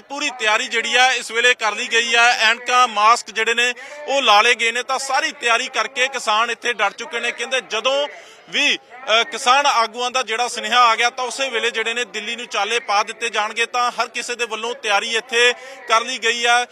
ਪੂਰੀ ਤਿਆਰੀ ਜਿਹੜੀ ਆ ਇਸ ਵੇਲੇ ਕਰ ਲਈ ਗਈ ਆ। ਐਨਕਾਂ, ਮਾਸਕ ਜਿਹੜੇ ਨੇ, ਉਹ ਲਾ ਲਏ ਗਏ ਨੇ। ਤਾਂ ਸਾਰੀ ਤਿਆਰੀ ਕਰਕੇ ਕਿਸਾਨ ਇੱਥੇ ਡਰ ਚੁੱਕੇ ਨੇ। ਕਹਿੰਦੇ ਜਦੋਂ ਵੀ ਕਿਸਾਨ ਆਗੂਆਂ ਦਾ ਜਿਹੜਾ ਸੁਨੇਹਾ ਆ ਗਿਆ ਤਾਂ ਉਸੇ ਵੇਲੇ ਜਿਹੜੇ ਨੇ ਦਿੱਲੀ ਨੂੰ ਚਾਲੇ ਪਾ ਦਿੱਤੇ ਜਾਣਗੇ ਤਾਂ ਹਰ ਕਿਸੇ ਦੇ ਵੱਲੋਂ ਤਿਆਰੀ ਇੱਥੇ ਕਰ ਲਈ ਗਈ ਆ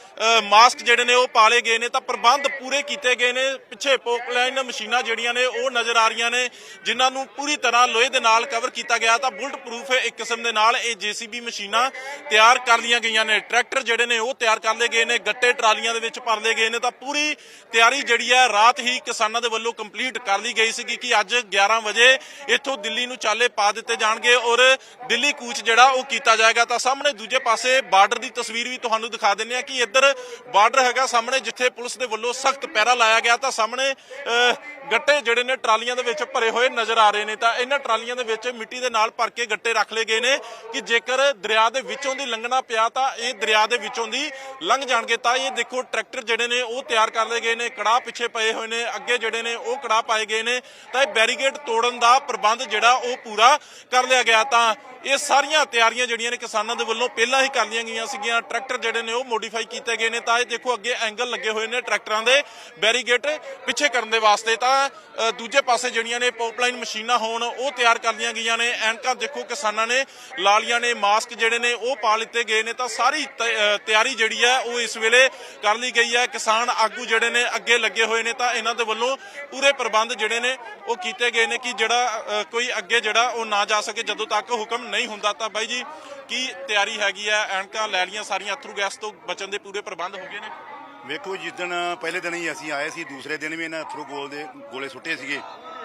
ਮਾਸਕ ਜਿਹੜੇ ਨੇ ਉਹ ਪਾਲੇ ਗਏ ਨੇ ਤਾਂ ਪ੍ਰਬੰਧ ਪੂਰੇ ਕੀਤੇ ਗਏ ਨੇ। ਪਿੱਛੇ ਪੋਕਲਾਈਨ ਮਸ਼ੀਨਾਂ ਜਿਹੜੀਆਂ ਨੇ ਉਹ ਨਜ਼ਰ ਆ ਰਹੀਆਂ ਨੇ, ਜਿਨ੍ਹਾਂ ਨੂੰ ਪੂਰੀ ਤਰ੍ਹਾਂ ਲੋਹੇ ਦੇ ਨਾਲ ਕਵਰ ਕੀਤਾ ਗਿਆ ਤਾਂ ਬੁਲਟ ਪ੍ਰੂਫ ਇੱਕ ਕਿਸਮ ਦੇ ਨਾਲ ਇਹ ਜੀਸੀਬੀ ਮਸ਼ੀਨਾਂ ਤਿਆਰ ਕਰ ਲਈਆਂ ਗਈਆਂ ਨੇ। ਟਰੈਕਟਰ ਜਿਹੜੇ ਨੇ ਉਹ ਤਿਆਰ ਕਰ ਲਏ ਗਏ ਨੇ, ਗੱਟੇ ਟਰਾਲੀਆਂ ਦੇ ਵਿੱਚ ਭਰ ਲਏ ਗਏ ਨੇ ਤਾਂ ਪੂਰੀ ਤਿਆਰੀ ਜਿਹੜੀ ਹੈ ਰਾਤ ਹੀ ਕਿਸਾਨਾਂ ਦੇ ਵੱਲੋਂ ਕੰਪਲੀਟ ਕਰ ਲਈ ਗਈ ਸੀਗੀ ਕਿ ਅੱਜ 11 ਵਜੇ ਇੱਥੋਂ ਦਿੱਲੀ ਨੂੰ ਚਾਲੇ ਪਾ ਦਿੱਤੇ ਜਾਣਗੇ ਔਰ ਦਿੱਲੀ ਕੂਚ ਜਿਹੜਾ ਉਹ ਕੀਤਾ ਜਾਏਗਾ। ਤਾਂ ਸਾਹਮਣੇ ਦੂਜੇ ਪਾਸੇ ਬਾਰਡਰ ਦੀ ਤਸਵੀਰ ਵੀ ਤੁਹਾਨੂੰ ਦਿਖਾ ਦਿੰਦੇ ਆ ਕਿ ਇੱਧਰ ਬਾਰਡਰ ਹੈਗਾ ਸਾਹਮਣੇ, ਜਿੱਥੇ ਪੁਲਿਸ ਦੇ ਵੱਲੋਂ ਸਖਤ ਪਹਿਰਾ ਲਾਇਆ ਗਿਆ। ਤਾਂ ਸਾਹਮਣੇ ਗੱਟੇ ਜਿਹੜੇ ਨੇ ਟਰਾਲੀਆਂ ਦੇ ਵਿੱਚ ਭਰੇ ਹੋਏ ਨਜ਼ਰ ਆ ਰਹੇ ਨੇ। ਤਾਂ ਇਹਨਾਂ ਟਰਾਲੀਆਂ ਦੇ ਵਿੱਚ ਮਿੱਟੀ ਦੇ ਨਾਲ ਭਰ ਕੇ ਗੱਟੇ ਰੱਖ ਲਏ ਗਏ ਨੇ ਕਿ ਜੇਕਰ ਦਰਿਆ ਦੇ ਵਿੱਚੋਂ ਦੀ ਲੰਘਣਾ ਪਿਆ ਤਾਂ ਇਹ ਦਰਿਆ ਦੇ ਵਿੱਚੋਂ ਦੀ ਲੰਘ ਜਾਣਗੇ। ਤਾਂ ਇਹ ਦੇਖੋ, ਟਰੈਕਟਰ ਜਿਹੜੇ ਨੇ ਉਹ ਤਿਆਰ ਕਰ ਲਏ ਗਏ ਨੇ। ਕੜਾਹ ਪਿੱਛੇ ਪਏ ਹੋਏ ਨੇ। ਅੱਗੇ ਜਿਹੜੇ ਨੇ ਉਹ ਕੜਾਹ ਪਾਏ ਗਏ ਨੇ। ਤਾਂ ਇਹ ਬੈਰੀਗੇਡ ਤੋੜਨ ਦਾ ਪ੍ਰਬੰਧ ਜਿਹੜਾ ਉਹ ਪੂਰਾ ਕਰ ਲਿਆ ਗਿਆ ਤਾਂ ਇਹ ਸਾਰੀਆਂ ਤਿਆਰੀਆਂ ਜਿਹੜੀਆਂ ਨੇ ਕਿਸਾਨਾਂ ਦੇ ਵੱਲੋਂ ਪਹਿਲਾਂ ਹੀ ਕਰ ਲਈਆਂ ਗਈਆਂ ਸੀਗੀਆਂ। ਟਰੈਕਟਰ ਜਿਹੜੇ ਨੇ ਉਹ ਮੋਡੀਫਾਈ ਕੀਤੇ ਗਏ ਨੇ ਤਾਂ ਇਹ ਦੇਖੋ ਅੱਗੇ ਐਂਗਲ ਲੱਗੇ ਹੋਏ ਨੇ ਟਰੈਕਟਰਾਂ ਦੇ ਬੈਰੀਗੇਟ ਪਿੱਛੇ ਕਰਨ ਦੇ ਵਾਸਤੇ। ਤਾਂ ਦੂਜੇ ਪਾਸੇ ਜਿਹੜੀਆਂ ਨੇ ਪੌਪਲਾਈਨ ਮਸ਼ੀਨਾਂ ਹੋਣ, ਉਹ ਤਿਆਰ ਕਰ ਲਈਆਂ ਗਈਆਂ ਨੇ। ਐਨਕਾਂ ਦੇਖੋ ਕਿਸਾਨਾਂ ਨੇ ਲਾ ਲਾਲੀਆਂ ਨੇ ਮਾਸਕ ਜਿਹੜੇ ਨੇ ਉਹ ਪਾ ਲਿੱਤੇ ਗਏ ਨੇ। ਤਾਂ ਸਾਰੀ ਤਿਆਰੀ ਜਿਹੜੀ ਹੈ ਉਹ ਇਸ ਵੇਲੇ ਕਰ ਲਈ ਗਈ ਹੈ। ਕਿਸਾਨ ਆਗੂ ਜਿਹੜੇ ਨੇ ਅੱਗੇ ਲੱਗੇ ਹੋਏ ਨੇ ਤਾਂ ਇਹਨਾਂ ਦੇ ਵੱਲੋਂ ਪੂਰੇ ਪ੍ਰਬੰਧ ਜਿਹੜੇ ਨੇ ਉਹ ਕੀਤੇ ਗਏ ਨੇ ਕਿ ਜਿਹੜਾ ਅ, ਕੋਈ ਅੱਗੇ ਜਿਹੜਾ ਉਹ ਨਾ ਜਾ ਸਕੇ ਜਦੋਂ ਤੱਕ ਹੁਕਮ ਨਹੀਂ ਹੁੰਦਾ ਤਾਂ ਬਾਈ ਜੀ ਕੀ ਤਿਆਰੀ ਹੈਗੀ ਆ ਐਨਕਾਂ ਲੈ ਲੀਆਂ ਸਾਰੀਆਂ ਅਥਰੂ ਗੈਸ ਤੋਂ ਬਚਣ ਦੇ ਪੂਰੇ ਪ੍ਰਬੰਧ ਹੋ ਗਏ ਨੇ? ਵੇਖੋ ਜਿਸ ਦਿਨ ਪਹਿਲੇ ਦਿਨ ਹੀ ਅਸੀਂ ਆਏ ਸੀ ਦੂਸਰੇ ਦਿਨ ਵੀ ਇਹਨਾਂ ਅਥਰੂ ਗੋਲ ਦੇ ਗੋਲੇ ਸੁੱਟੇ ਸੀਗੇ।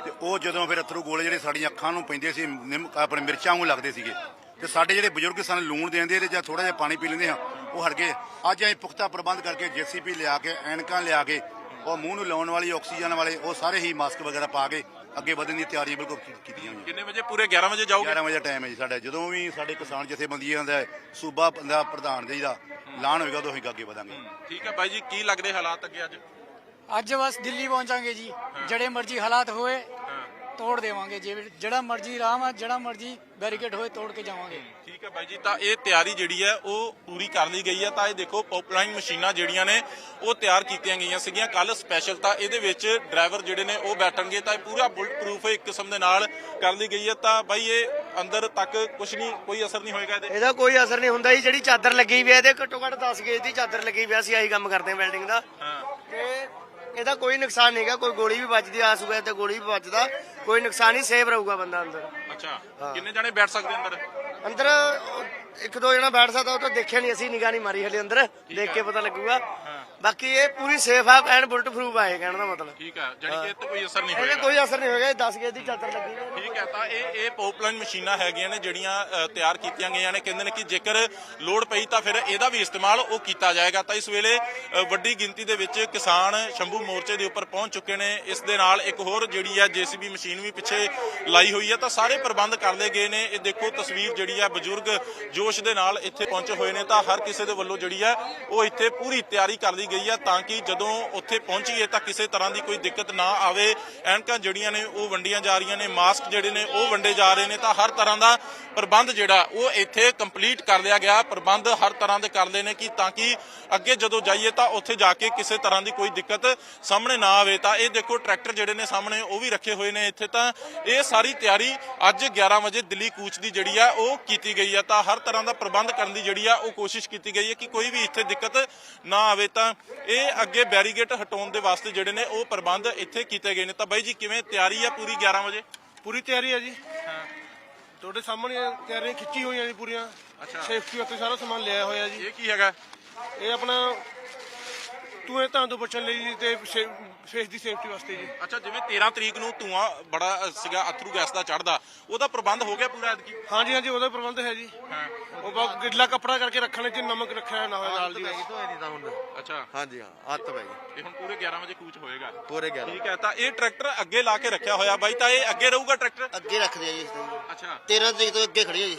ਤੇ ਉਹ ਜਦੋਂ ਫਿਰ ਅਥਰੂ ਗੋਲੇ ਜਿਹੜੇ ਸਾਡੀਆਂ ਅੱਖਾਂ ਨੂੰ ਪੈਂਦੇ ਸੀ ਨਿੰਮ ਆਪਣੇ ਮਿਰਚਾਂ ਨੂੰ ਲੱਗਦੇ ਸੀਗੇ। ਤੇ ਸਾਡੇ ਜਿਹੜੇ ਬਜ਼ੁਰਗ ਸਾਨੂੰ ਲੂਣ ਦੇਂਦੇ ਤੇ ਜਾਂ ਥੋੜਾ ਜਿਹਾ ਪਾਣੀ ਪੀ ਲੈਂਦੇ ਹਾਂ ਉਹ ਹਟ ਗਏ। ਅੱਜ ਅਸੀਂ ਪੁਖਤਾ ਪ੍ਰਬੰਧ ਕਰਕੇ ਜੀਸੀਪੀ ਲਿਆ ਕੇ ਐਨਕਾਂ ਲਿਆ ਕੇ ਉਹ ਮੂੰਹ ਨੂੰ ਲਾਉਣ ਵਾਲੀ ਆਕਸੀਜਨ ਵਾਲੇ ਉਹ ਸਾਰੇ ਹੀ ਮਾਸਕ ਵਗੈਰਾ ਪਾ ਕੇ ਅੱਗੇ ਵਧਣ ਦੀ ਤਿਆਰੀ ਬਿਲਕੁਲ ਕੀ- ਕੀਤੀਆਂ ਹੋਈਆਂ ਕਿੰਨੇ ਵਜੇ? ਪੂਰੇ 11 ਵਜੇ ਜਾਓਗੇ? 11 ਵਜੇ ਟਾਈਮ ਹੈ ਜੀ ਸਾਡਾ। ਜਦੋਂ ਵੀ ਸਾਡੇ ਕਿਸਾਨ ਜਥੇਬੰਦੀਆਂ ਦਾ ਸੂਬਾ ਦਾ ਪ੍ਰਧਾਨ ਜੀ ਦਾ ਐਲਾਨ ਹੋਏਗਾ ਉਦੋਂ ਅਸੀਂ ਅੱਗੇ ਵਧਾਂਗੇ। ਠੀਕ ਹੈ ਬਾਈ ਜੀ ਕੀ ਲੱਗਦੇ ਹਾਲਾਤ ਅੱਗੇ ਅੱਜ? ਅੱਜ ਬਸ ਦਿੱਲੀ ਪਹੁੰਚਾਂਗੇ ਜੀ। ਜਿਹੜੇ ਮਰਜ਼ੀ ਹਾਲਾਤ ਹੋਏ ਤੋੜ ਦੇਵਾਂਗੇ ਜੇ ਜਿਹੜਾ ਮਰਜ਼ੀ ਰਾਮ ਆ ਜਿਹੜਾ ਮਰਜ਼ੀ ਬੈਰੀਕੇਡ ਹੋਏ ਤੋੜ ਕੇ ਜਾਵਾਂਗੇ। ਠੀਕ ਹੈ ਬਾਈ ਜੀ ਤਾਂ ਇਹ ਤਿਆਰੀ ਜਿਹੜੀ ਹੈ ਉਹ ਪੂਰੀ ਕਰ ਲਈ ਗਈ ਹੈ। ਤਾਂ ਇਹ ਦੇਖੋ ਪੌਪਲਾਈਨ ਮਸ਼ੀਨਾਂ ਜਿਹੜੀਆਂ ਨੇ ਉਹ ਤਿਆਰ ਕੀਤੀਆਂ ਗਈਆਂ ਸੀਗੀਆਂ। ਕੱਲ ਸਪੈਸ਼ਲ ਤਾਂ ਇਹਦੇ ਵਿੱਚ ਡਰਾਈਵਰ ਜਿਹੜੇ ਨੇ ਉਹ ਬੈਠਣਗੇ। ਤਾਂ ਇਹ ਪੂਰਾ ਬੁਲਟ ਪ੍ਰੂਫ ਇੱਕ ਕਿਸਮ ਦੇ ਨਾਲ ਕਰ ਲਈ ਗਈ ਹੈ। ਤਾਂ ਬਾਈ ਇਹ ਅੰਦਰ ਤੱਕ ਕੁਝ ਨਹੀਂ ਕੋਈ ਅਸਰ ਨਹੀਂ ਹੋਏਗਾ ਇਹਦੇ। ਇਹਦਾ ਕੋਈ ਅਸਰ ਨਹੀਂ ਹੁੰਦਾ ਜੀ। ਜਿਹੜੀ ਚਾਦਰ ਲੱਗੀ ਵੀ ਹੈ ਇਹਦੇ ਘੱਟੋ ਘੱਟ 10 ਗੇਜ ਦੀ ਚਾਦਰ ਲੱਗੀ ਵੀ ਆ ਅਸੀਂ ਆਹੀ ਕੰਮ ਕਰਦੇ ਹਾਂ ਵੈਲਡਿੰਗ ਦਾ। ਹਾਂ। ਤੇ ਇਹਦਾ ਕੋਈ ਨੁਕਸਾਨ ਨਹੀਂਗਾ ਕੋਈ ਗੋਲੀ ਵੀ ਵੱਜਦੀ ਆ ਸੂਏ ਤੇ ਗੋਲੀ ਵੀ ਵੱਜਦਾ ਕੋਈ ਨੁਕਸਾਨ ਨਹੀਂ ਸੇਫ ਰਹੂਗਾ ਬੰਦਾ ਅੰਦਰ। ਅੱਛਾ ਕਿੰਨੇ ਜਣੇ ਬੈਠ ਸਕਦੇ ਅੰਦਰ? ਅੰਦਰ ਇੱਕ ਦੋ ਜਣਾ ਬੈਠ ਸਕਦਾ ਉਹ ਤਾਂ ਦੇਖਿਆ ਨਹੀਂ ਅਸੀਂ ਨਿਗਾਹ ਨਹੀਂ ਮਾਰੀ ਹਲੇ ਅੰਦਰ। ਦੇਖ ਕੇ ਪਤਾ ਲੱਗੂਗਾ। ਬਾਕੀ ਇਹ ਪੂਰੀ ਸੇਫ ਆ ਐਂਡ ਬੁਲਟ ਪ੍ਰੂਫ ਆ ਇਹ ਕਹਿਣ ਦਾ ਮਤਲਬ। ਠੀਕ ਹੈ ਜਾਨੀ ਕਿ ਇਹ ਤੇ ਕੋਈ ਅਸਰ ਨਹੀਂ ਇਹਦੇ ਹੋਏਗਾ। ਕੋਈ ਅਸਰ ਨਹੀਂ ਹੋਏਗਾ ਇਹ 10 ਗੇਜ ਦੀ ਚਾਦਰ ਲੱਗੀ ਹੋਈ ਹੈ ਠੀਕ ਹੈ ਤਾਂ ਇਹ ਇਹ ਪੌਪਲਾਈਨ ਮਸ਼ੀਨਾਂ ਹੈਗੀਆਂ ਨੇ ਜਿਹੜੀਆਂ ਅ, ਤਿਆਰ ਕੀਤੀਆਂ ਗਈਆਂ ਨੇ। ਕਹਿੰਦੇ ਨੇ ਕਿ ਜੇਕਰ ਲੋੜ ਪਈ ਤਾਂ ਫਿਰ ਇਹਦਾ ਵੀ ਇਸਤੇਮਾਲ ਉਹ ਕੀਤਾ ਜਾਏਗਾ। ਤਾਂ ਇਸ ਵੇਲੇ ਅ, ਵੱਡੀ ਗਿਣਤੀ ਦੇ ਵਿੱਚ ਕਿਸਾਨ ਸ਼ੰਭੂ ਮੋਰਚੇ ਦੇ ਉੱਪਰ ਪਹੁੰਚ ਚੁੱਕੇ ਨੇ। ਇਸ ਦੇ ਨਾਲ ਇੱਕ ਹੋਰ ਜਿਹੜੀ ਹੈ ਜੀਸੀਬੀ ਮਸ਼ੀਨ ਵੀ ਪਿੱਛੇ ਲਾਈ ਹੋਈ ਹੈ ਤਾਂ ਸਾਰੇ ਪ੍ਰਬੰਧ ਕਰ ਲਏ ਗਏ ਨੇ। ਇਹ ਦੇਖੋ ਤਸਵੀਰ ਜਿਹੜੀ ਹੈ ਬਜ਼ੁਰਗ ਜੋਸ਼ ਦੇ ਨਾਲ ਇੱਥੇ ਪਹੁੰਚੇ ਹੋਏ ਨੇ ਤਾਂ ਹਰ ਕਿਸੇ ਦੇ ਵੱਲੋਂ ਜਿਹੜੀ ਹੈ ਉਹ ਇੱਥੇ ਪੂਰੀ ਤਿਆਰੀ ਕਰ ਲਈ ਗਈ ਹੈ ਤਾਂ ਕਿ ਜਦੋਂ ਉੱਥੇ ਪਹੁੰਚੀਏ ਤਾਂ ਕਿਸੇ ਤਰ੍ਹਾਂ ਦੀ ਕੋਈ ਦਿੱਕਤ ਨਾ ਆਵੇ। ਐਨਕਾਂ ਜਿਹੜੀਆਂ ਨੇ ਉਹ ਵੰਡੀਆਂ ਜਾ ਰਹੀਆਂ ਨੇ, ਮਾਸਕ ਜਿਹੜੇ ਨੇ ਉਹ ਵੰਡੇ ਜਾ ਰਹੇ ਨੇ ਤਾਂ ਹਰ ਤਰ੍ਹਾਂ ਦਾ ਪ੍ਰਬੰਧ ਜਿਹੜਾ ਉਹ ਇੱਥੇ ਕੰਪਲੀਟ ਕਰ ਲਿਆ ਗਿਆ। ਪ੍ਰਬੰਧ ਹਰ ਤਰ੍ਹਾਂ ਦੇ ਕਰ ਲਏ ਨੇ ਕਿ ਤਾਂ ਕਿ ਅੱਗੇ ਜਦੋਂ ਜਾਈਏ ਤਾਂ ਉੱਥੇ ਜਾ ਕੇ ਕਿਸੇ ਤਰ੍ਹਾਂ ਦੀ ਕੋਈ ਦਿੱਕਤ ਸਾਹਮਣੇ ਨਾ ਆਵੇ। ਤਾਂ ਇਹ ਦੇਖੋ ਟਰੈਕਟਰ ਜਿਹੜੇ ਨੇ ਸਾਹਮਣੇ ਉਹ ਵੀ ਰੱਖੇ ਹੋਏ ਨੇ ਇੱਥੇ ਤਾਂ ਇਹ ਸਾਰੀ ਤਿਆਰੀ ਅੱਜ 11 ਵਜੇ ਦਿੱਲੀ ਕੂਚ ਦੀ ਜਿਹੜੀ ਆ ਉਹ ਕੀਤੀ ਗਈ ਆ ਤਾਂ ਹਰ ਤਰ੍ਹਾਂ ਦਾ ਪ੍ਰਬੰਧ ਕਰਨ ਦੀ ਜਿਹੜੀ ਆ ਉਹ ਕੋਸ਼ਿਸ਼ ਕੀਤੀ ਗਈ ਹੈ ਕਿ ਕੋਈ ਵੀ ਇੱਥੇ ਦਿੱਕਤ ਨਾ ਆਵੇ ਤਾਂ ਇਹ ਅੱਗੇ ਬੈਰੀਗੇਟ ਹਟਾਉਣ ਦੇ ਵਾਸਤੇ ਜਿਹੜੇ ਨੇ ਉਹ ਪ੍ਰਬੰਧ ਇੱਥੇ ਕੀਤੇ ਗਏ ਨੇ। ਤਾਂ ਬਾਈ ਜੀ ਕਿਵੇਂ ਤਿਆਰੀ ਆ ਪੂਰੀ 11 ਵਜੇ? ਪੂਰੀ ਤਿਆਰੀ ਹੈ ਜੀ। ਤੁਹਾਡੇ ਸਾਹਮਣੇ ਤਿਆਰੀਆਂ ਖਿੱਚੀ ਹੋਈਆਂ ਜੀ ਪੂਰੀਆਂ। ਅੱਛਾ। ਸੇਫਟੀ ਉੱਤੇ ਸਾਰਾ ਸਮਾਨ ਲਿਆ ਹੋਇਆ ਜੀ। ਇਹ ਕੀ ਹੈਗਾ? ਇਹ ਆਪਣਾ ਇਹ ਤਾਂ ਤੋਂ ਬਚਣ ਲਈ ਤੇ ਫੇਸ ਦੀ ਸੇਫਟੀ ਵਾਸਤੇ ਜੀ। ਅੱਛਾ ਜਿਵੇਂ 13 ਤਰੀਕ ਨੂੰ ਧੂਆਂ ਬੜਾ ਸੀਗਾ ਅਥਰੂ ਗੈਸ ਦਾ ਚੜਦਾ ਉਹਦਾ ਪ੍ਰਬੰਧ ਹੋ ਗਿਆ ਪੂਰਾ ਐਤਕੀ? ਹਾਂਜੀ ਹਾਂਜੀ ਉਹਦਾ ਪ੍ਰਬੰਧ ਹੈ ਜੀ। ਹਾਂ। ਉਹ ਬਾ ਗਿੱਲਾ ਕੱਪੜਾ ਕਰਕੇ ਰੱਖਣੇ ਚ ਨਮਕ ਰੱਖਿਆ ਨਾ ਹੋਇਆ ਨਾਲ ਜੀ ਬਸ। ਅੱਛਾ। ਹਾਂਜੀ ਹਾਂ ਹੱਥ ਪੈ ਗਈ। ਇਹ ਹੁਣ ਪੂਰੇ 11 ਵਜੇ ਕੂਚ ਹੋਏਗਾ। ਪੂਰੇ 11 ਠੀਕ ਹੈ ਤਾਂ ਇਹ ਟਰੈਕਟਰ ਅੱਗੇ ਲਾ ਕੇ ਰੱਖਿਆ ਹੋਇਆ ਬਾਈ ਤਾਂ ਇਹ ਅੱਗੇ ਰਹੂਗਾ ਟਰੈਕਟਰ? ਅੱਗੇ ਰੱਖਦੇ ਆ ਜੀ ਇਸ ਅੱਛਾ। 13 ਤਰੀਕ ਤੋਂ ਅੱਗੇ ਖੜੀ ਆ ਜੀ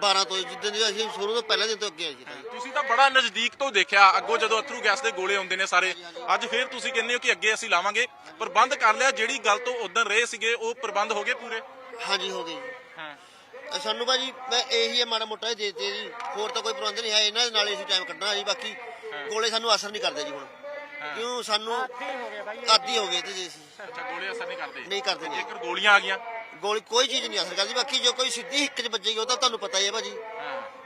12 ਤੋਂ ਜਿੱਦਾਂ ਦੀ ਅਸੀਂ ਸ਼ੁਰੂ ਤੋਂ ਪਹਿਲਾਂ ਦਿਨ ਤੋਂ ਅੱਗੇ ਆ ਜੀ। ਤੁਸੀਂ ਤਾਂ ਬੜਾ ਨਜ਼ਦੀਕ ਤੋਂ ਦੇਖਿਆ ਅੱਗੋਂ ਜਦੋਂ ਅਥਰੂ ਗੈਸ ਦੇ ਗੋਲੇ ਆਉਂਦੇ ਨੇ ਸਾਰੇ। ਅੱਜ ਫੇਰ ਤੁਸੀਂ ਕਹਿੰਦੇ ਹੋ ਕਿ ਅੱਗੇ ਅਸੀਂ ਲਾਵਾਂਗੇ। ਪ੍ਰਬੰਧ ਕਰ ਲਿਆ ਜਿਹੜੀ ਗੱਲ ਤੋਂ ਉਦੋਂ ਰਹੇ ਸੀਗੇ ਉਹ ਪ੍ਰਬੰਧ ਹੋ ਗਏ ਪੂਰੇ? ਹਾਂਜੀ ਹੋ ਗਈ ਜੀ। ਹਾਂ। ਸਾਨੂੰ ਭਾਜੀ ਮੈਂ ਇਹੀ ਹੈ ਮਾੜਾ ਮੋਟਾ ਦੇ ਦਿੱਤੇ ਜੀ ਹੋਰ ਤਾਂ ਕੋਈ ਪ੍ਰਬੰਧ ਨਹੀਂ ਹੈ ਇਹਨਾਂ ਦੇ ਨਾਲ ਹੀ ਅਸੀਂ ਟਾਈਮ ਕੱਢਣਾ ਜੀ ਬਾਕੀ ਗੋਲੇ ਸਾਨੂੰ ਅਸਰ ਨਹੀਂ ਕਰਦੇ ਜੀ ਹੁਣ। ਕਿਉਂ ਸਾਨੂੰ ਆਦੀ ਹੋ ਗਏ ਤੇ ਜੀ ਅਸੀਂ ਅੱਛਾ ਗੋਲੇ ਅਸਰ ਨਹੀਂ ਕਰਦੇ। ਨਹੀਂ ਕਰਦੇ ਜੀ। ਜੇਕਰ ਗੋਲੀਆਂ ਆ ਗਈਆਂ। ਗੋਲੀ ਕੋਈ ਚੀਜ਼ ਨਹੀਂ ਅਸਰ ਕਰਦੀ ਬਾਕੀ ਜੋ ਕੋਈ ਸਿੱਧੀ ਹਿੱਕ 'ਚ ਵੱਜੇਗੀ ਉਹ ਤਾਂ ਤੁਹਾਨੂੰ ਪਤਾ ਹੀ ਹੈ ਭਾਜੀ।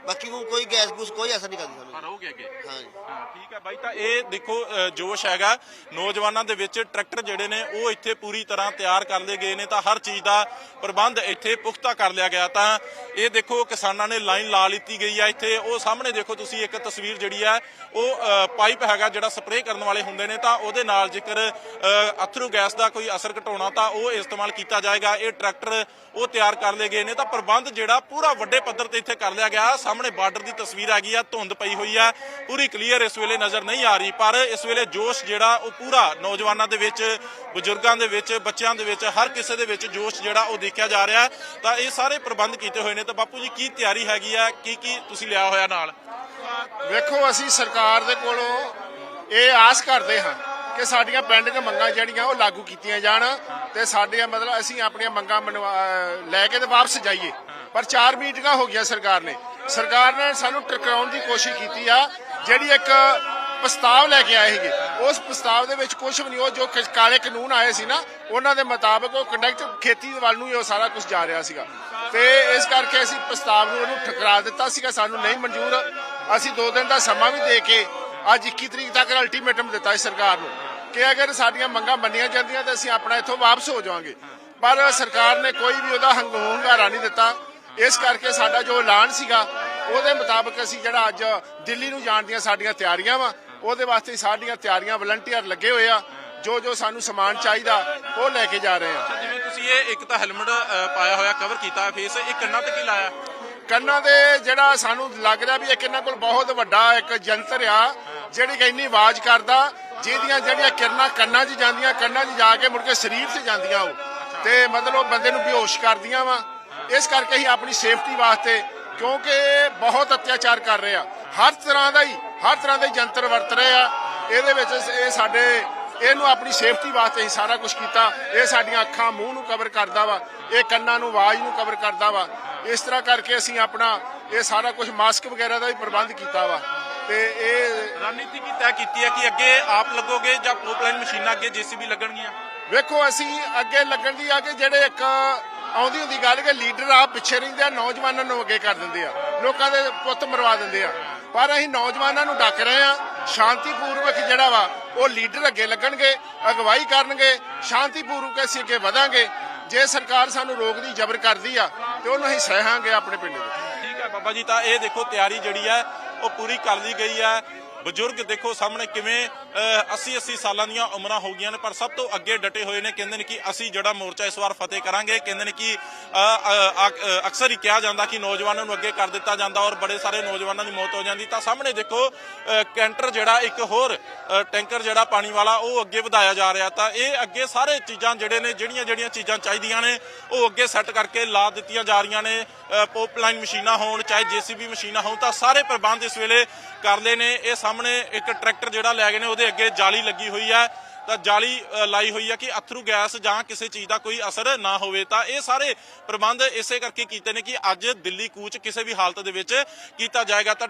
ਬਾਕੀ ਉਹ ਕੋਈ ਗੈਸ ਗੂਸ ਕੋਈ ਅਸਰ ਨਹੀਂ ਕਰਦੀ ਸਾਨੂੰ। ਪਰ ਰਹੋਗੇ ਅੱਗੇ। ਹਾਂ ਹਾਂ ਠੀਕ ਹੈ ਬਾਈ ਤਾਂ ਇਹ ਦੇਖੋ ਅ, ਜੋਸ਼ ਹੈਗਾ। ਨੌਜਵਾਨਾਂ ਦੇ ਵਿੱਚ ਟਰੈਕਟਰ ਜਿਹੜੇ ਨੇ ਉਹ ਇੱਥੇ ਪੂਰੀ ਤਰ੍ਹਾਂ ਤਿਆਰ ਕਰ ਲਏ ਗਏ ਨੇ। ਤਾਂ ਹਰ ਚੀਜ਼ ਦਾ ਪ੍ਰਬੰਧ ਇੱਥੇ ਪੁਖਤਾ ਕਰ ਲਿਆ ਗਿਆ। ਤਾਂ ਇਹ ਦੇਖੋ ਕਿਸਾਨਾਂ ਨੇ ਲਾਈਨ ਲਾ ਲਿੱਤੀ ਗਈ ਆ ਇੱਥੇ। ਉਹ ਸਾਹਮਣੇ ਦੇਖੋ ਤੁਸੀਂ ਇੱਕ ਤਸਵੀਰ ਜਿਹੜੀ ਆ ਉਹ ਅ, ਪਾਈਪ ਹੈਗਾ ਜਿਹੜਾ ਸਪਰੇਅ ਕਰਨ ਵਾਲੇ ਹੁੰਦੇ ਨੇ। ਤਾਂ ਉਹਦੇ ਨਾਲ ਜੇਕਰ ਅ, ਅਥਰੂ ਗੈਸ ਦਾ ਕੋਈ ਅਸਰ ਘਟਾਉਣਾ ਤਾਂ ਉਹ ਇਸਤੇਮਾਲ ਕੀਤਾ ਜਾਏਗਾ। ਇਹ ਟਰੈਕਟਰ ਉਹ ਤਿਆਰ ਕਰ ਲਏ ਗਏ ਨੇ। ਤਾਂ ਪ੍ਰਬੰਧ ਜਿਹੜਾ ਪੂਰਾ ਵੱਡੇ ਪੱਧਰ ਤੇ ਇੱਥੇ ਕਰ ਲਿਆ ਗਿਆ। ਸਾਹਮਣੇ ਬਾਰਡਰ ਦੀ ਤਸਵੀਰ ਆ ਗਈ ਆ, ਧੁੰਦ ਪਈ ਹੋਈ ਆ, ਪੂਰੀ ਕਲੀਅਰ ਇਸ ਵੇਲੇ ਨਜ਼ਰ ਨਹੀਂ ਆ ਰਹੀ, ਪਰ ਇਸ ਵੇਲੇ ਜੋਸ਼ ਜਿਹੜਾ, ਉਹ ਪੂਰਾ ਨੌਜਵਾਨਾਂ ਦੇ ਵਿੱਚ, ਬਜ਼ੁਰਗਾਂ ਦੇ ਵਿੱਚ, ਬੱਚਿਆਂ ਦੇ ਵਿੱਚ, ਹਰ ਕਿਸੇ ਦੇ ਵਿੱਚ ਜੋਸ਼ ਜਿਹੜਾ, ਉਹ ਦੇਖਿਆ ਜਾ ਰਿਹਾ। ਤਾਂ ਇਹ ਸਾਰੇ ਪ੍ਰਬੰਧ ਕੀਤੇ ਹੋਏ ਨੇ। ਤਾਂ ਬਾਪੂ ਜੀ, ਕੀ ਤਿਆਰੀ ਹੈਗੀ ਆ? ਕੀ ਕੀ ਤੁਸੀਂ ਲਿਆ ਹੋਇਆ ਨਾਲ? ਵੇਖੋ, ਅਸੀਂ ਸਰਕਾਰ ਦੇ ਕੋਲੋਂ ਇਹ ਆਸ ਕਰਦੇ ਹਾਂ ਕਿ ਸਾਡੀਆਂ ਪੈਂਡਿੰਗ ਮੰਗਾਂ ਜਿਹੜੀਆਂ, ਉਹ ਲਾਗੂ ਕੀਤੀਆਂ ਜਾਣ ਤੇ ਸਾਡੀਆਂ ਮਤਲਬ ਅਸੀਂ ਆਪਣੀਆਂ ਮੰਗਾਂ ਮਨਵਾ- ਲੈ ਕੇ ਤੇ ਵਾਪਸ ਜਾਈਏ। ਪਰ ਚਾਰ ਮੀਟਿੰਗਾਂ ਹੋ ਗਈਆਂ ਸਰਕਾਰ ਨੇ। ਸਰਕਾਰ ਨੇ ਸਾਨੂੰ ਟਰਕਾਉਣ ਦੀ ਕੋਸ਼ਿਸ਼ ਕੀਤੀ ਆ, ਜਿਹੜੀ ਇੱਕ ਪ੍ਰਸਤਾਵ ਲੈ ਕੇ ਆਏ ਸੀਗੇ। ਉਸ ਪ੍ਰਸਤਾਵ ਦੇ ਵਿੱਚ ਕੁਝ ਵੀ ਨਹੀਂ, ਉਹ ਜੋ ਕਾਲੇ ਕਾਨੂੰਨ ਆਏ ਸੀ ਨਾ, ਉਹਨਾਂ ਦੇ ਮੁਤਾਬਕ ਉਹ ਕੰਡਕਟ ਖੇਤੀ ਵੱਲ ਨੂੰ ਹੀ ਉਹ ਸਾਰਾ ਕੁਝ ਜਾ ਰਿਹਾ ਸੀਗਾ। ਤੇ ਇਸ ਕਰਕੇ ਅਸੀਂ ਪ੍ਰਸਤਾਵ ਨੂੰ ਉਹਨੂੰ ਠੁਕਰਾ ਦਿੱਤਾ ਸੀਗਾ, ਸਾਨੂੰ ਨਹੀਂ ਮਨਜ਼ੂਰ। ਅਸੀਂ 2 ਦਿਨ ਦਾ ਸਮਾਂ ਵੀ ਦੇ ਕੇ ਅੱਜ 21 ਤਰੀਕ ਤੱਕ ਅਲਟੀਮੇਟਮ ਦਿੱਤਾ ਹੈ ਸਰਕਾਰ ਨੂੰ, ਕਿ ਅਗਰ ਸਾਡੀਆਂ ਮੰਗਾਂ ਮੰਨੀਆਂ ਜਾਂਦੀਆਂ ਤਾਂ ਅਸੀਂ ਆਪਣਾ ਇੱਥੋਂ ਵਾਪਸ ਹੋ ਜਾਵਾਂਗੇ। ਪਰ ਸਰਕਾਰ ਨੇ ਕੋਈ ਵੀ ਉਹਦਾ ਹੰਗੂੰਗਾਰਾ ਨਹੀਂ ਦਿੱਤਾ। ਇਸ ਕਰਕੇ ਸਾਡਾ ਜੋ ਐਲਾਨ ਸੀਗਾ ਉਹਦੇ ਮੁਤਾਬਕ ਅਸੀਂ ਜਿਹੜਾ ਅੱਜ ਦਿੱਲੀ ਨੂੰ ਜਾਣ ਦੀਆਂ ਸਾਡੀਆਂ ਤਿਆਰੀਆਂ ਵਾ ਉਹਦੇ ਵਾਸਤੇ ਸਾਡੀਆਂ ਤਿਆਰੀਆਂ ਵਲੰਟੀਅਰ ਲੱਗੇ ਹੋਏ ਆ ਜੋ ਜੋ ਸਾਨੂੰ ਸਮਾਨ ਚਾਹੀਦਾ ਉਹ ਲੈ ਕੇ ਜਾ ਰਹੇ ਆ। ਜਿਵੇਂ ਤੁਸੀਂ ਇਹ ਇੱਕ ਤਾਂ ਹੈਲਮਟ ਪਾਇਆ ਹੋਇਆ ਕਵਰ ਕੀਤਾ ਫੇਸ ਇਹ ਕੰਨਾਂ ਤੇ ਕੀ ਲਾਇਆ? ਕੰਨਾਂ ਦੇ ਜਿਹੜਾ ਸਾਨੂੰ ਲੱਗ ਰਿਹਾ ਵੀ ਇਹ ਕਿੰਨਾ ਕੋਲ ਬਹੁਤ ਵੱਡਾ ਇੱਕ ਜੰਤਰ ਆ ਜਿਹੜੀ ਕਿ ਇੰਨੀ ਆਵਾਜ਼ ਕਰਦਾ ਜਿਹਦੀਆਂ ਜਿਹੜੀਆਂ ਕਿਰਨਾਂ ਕੰਨਾਂ 'ਚ ਜਾਂਦੀਆਂ ਕੰਨਾਂ 'ਚ ਜਾ ਕੇ ਮੁੜ ਕੇ ਸਰੀਰ 'ਚ ਜਾਂਦੀਆਂ ਉਹ। ਤੇ ਮਤਲਬ ਉਹ ਬੰਦੇ ਨੂੰ ਬੇਹੋਸ਼ ਕਰਦੀਆਂ ਵਾ। ਇਸ ਕਰਕੇ ਹੀ ਆਪਣੀ ਸੇਫਟੀ ਵਾਸਤੇ ਕਿਉਂਕਿ ਬਹੁਤ ਅਤਿਆਚਾਰ ਕਰ ਰਹੇ ਆ। ਹਰ ਤਰ੍ਹਾਂ ਦਾ ਹੀ ਹਰ ਤਰ੍ਹਾਂ ਦੇ ਜੰਤਰ ਵਰਤ ਰਹੇ ਆ। ਇਹਦੇ ਵਿੱਚ ਇਹ ਸਾਡੇ ਇਹਨੂੰ ਆਪਣੀ ਸੇਫਟੀ ਵਾਸਤੇ ਹੀ ਸਾਰਾ ਕੁਝ ਕੀਤਾ। ਇਹ ਸਾਡੀਆਂ ਅੱਖਾਂ ਮੂੰਹ ਨੂੰ ਕਵਰ ਕਰਦਾ ਵਾ ਇਹ ਕੰਨਾਂ ਨੂੰ ਆਵਾਜ਼ ਨੂੰ ਕਵਰ ਕਰਦਾ ਵਾ। ਇਸ ਤਰ੍ਹਾਂ ਕਰਕੇ ਅਸੀਂ ਆਪਣਾ ਇਹ ਸਾਰਾ ਕੁਝ ਮਾਸਕ ਵਗੈਰਾ ਦਾ ਵੀ ਪ੍ਰਬੰਧ ਕੀਤਾ ਵਾ। ਤੇ ਇਹ ਰਣਨੀਤੀ ਕੀ ਤੈਅ ਕੀਤੀ ਹੈ ਕਿ ਅੱਗੇ ਆਪ ਲੱਗੋਗੇ ਜਾਂ ਪੋਪਲਾਈਨ ਮਸ਼ੀਨਾਂ ਅੱਗੇ ਜੀਸੀਬੀ ਲੱਗਣਗੀਆਂ? ਵੇਖੋ ਅਸੀਂ ਅੱਗੇ ਲੱਗਣ ਦੀ ਆ ਕਿ ਜਿਹੜੇ ਇੱਕ ਆਉਂਦੀ ਹੁੰਦੀ ਗੱਲ ਕਿ ਲੀਡਰ ਆ ਪਿੱਛੇ ਰਹਿੰਦੇ ਆ, ਨੌਜਵਾਨਾਂ ਨੂੰ ਅੱਗੇ ਕਰ ਦਿੰਦੇ ਆ। ਲੋਕਾਂ ਦੇ ਪੁੱਤ ਮਰਵਾ ਦਿੰਦੇ ਆ। ਪਰ ਅਸੀਂ ਨੌਜਵਾਨਾਂ ਨੂੰ ਡੱਕ ਰਹੇ ਆ। ਸ਼ਾਂਤੀਪੂਰਵਕ ਜਿਹੜਾ ਵਾ, ਉਹ ਲੀਡਰ ਅੱਗੇ ਲੱਗਣਗੇ, ਅਗਵਾਈ ਕਰਨਗੇ, ਸ਼ਾਂਤੀਪੂਰਵਕ ਅਸੀਂ ਅੱਗੇ ਵਧਾਂਗੇ। ਜੇ ਸਰਕਾਰ ਸਾਨੂੰ ਰੋਕ ਦੀ ਜ਼ਬਰ ਕਰਦੀ ਆ, ਤੇ ਉਹਨੂੰ ਅਸੀਂ ਸਹਾਂਗੇ ਆਪਣੇ ਪਿੰਡ ਦੇ ਠੀਕ ਹੈ ਬਾਬਾ ਜੀ, ਤਾਂ ਇਹ ਦੇਖੋ, ਤਿਆਰੀ ਜਿਹੜੀ ਹੈ, ਉਹ ਪੂਰੀ ਕਰ ਲਈ ਗਈ ਹੈ। ਬਜ਼ੁਰਗ ਦੇਖੋ ਸਾਹਮਣੇ ਕਿਵੇਂ 80 80 ਸਾਲਾਂ ਦੀਆਂ ਉਮਰਾਂ ਹੋ ਗਈਆਂ ਨੇ, ਪਰ ਸਭ ਤੋਂ ਅੱਗੇ ਡਟੇ ਹੋਏ ਨੇ, ਕਹਿੰਦੇ ਨੇ ਕਿ ਅਸੀਂ ਜਿਹੜਾ ਮੋਰਚਾ ਇਸ ਵਾਰ ਫਤਿਹ ਕਰਾਂਗੇ, ਕਹਿੰਦੇ ਨੇ ਕਿ ਅਕਸਰ ਹੀ ਕਿਹਾ ਜਾਂਦਾ ਕਿ ਨੌਜਵਾਨਾਂ ਨੂੰ ਅੱਗੇ ਕਰ ਦਿੱਤਾ ਜਾਂਦਾ ਔਰ ਬੜੇ ਸਾਰੇ ਨੌਜਵਾਨਾਂ ਦੀ ਮੌਤ ਹੋ ਜਾਂਦੀ। ਤਾਂ ਸਾਹਮਣੇ ਦੇਖੋ ਕੈਂਟਰ ਜਿਹੜਾ ਇੱਕ ਹੋਰ ਟੈਂਕਰ ਜਿਹੜਾ ਪਾਣੀ ਵਾਲਾ, ਉਹ ਅੱਗੇ ਵਧਾਇਆ ਜਾ ਰਿਹਾ। ਤਾਂ ਇਹ ਅੱਗੇ ਸਾਰੇ ਚੀਜ਼ਾਂ ਜਿਹੜੇ ਨੇ ਜਿਹੜੀਆਂ ਜਿਹੜੀਆਂ ਚੀਜ਼ਾਂ ਚਾਹੀਦੀਆਂ ਨੇ, ਉਹ ਅੱਗੇ ਸੈੱਟ ਕਰਕੇ ਲਾ ਦਿੱਤੀਆਂ ਜਾ ਰਹੀਆਂ ਨੇ ਪੋਪਲਾਈਨ ਮਸ਼ੀਨਾਂ ਹੋਣ, ਚਾਹੇ ਜੀਸੀਬੀ ਮਸ਼ੀਨਾਂ ਹੋਣ, ਤਾਂ ਸਾਰੇ ਪ੍ਰਬੰਧ ਇਸ ਵੇਲੇ ਕਰ ਲਏ ਨੇ। ਇਹ ਸਾਹਮਣੇ ਇੱਕ ਟਰੈਕਟਰ ਜਿਹੜਾ ਲੈ ਗਏ ਨੇ, ਉਹਦੇ ਅੱਗੇ ਜਾਲੀ ਲੱਗੀ ਹੋਈ ਹੈ। ਤਾਂ ਜਾਲੀ ਲਾਈ ਹੋਈ ਹੈ ਕਿ ਅਥਰੂ ਗੈਸ ਜਾਂ ਕਿਸੇ ਚੀਜ਼ ਦਾ ਕੋਈ ਅਸਰ ਨਾ ਹੋਵੇ। ਤਾਂ ਇਹ ਸਾਰੇ ਪ੍ਰਬੰਧ ਇਸੇ ਕਰਕੇ ਕੀਤੇ ਨੇ ਕਿ ਅੱਜ ਦਿੱਲੀ ਕੂਚ ਕਿਸੇ ਵੀ ਹਾਲਤ ਦੇ ਵਿੱਚ ਕੀਤਾ ਜਾਏਗਾ। ਤਾਂ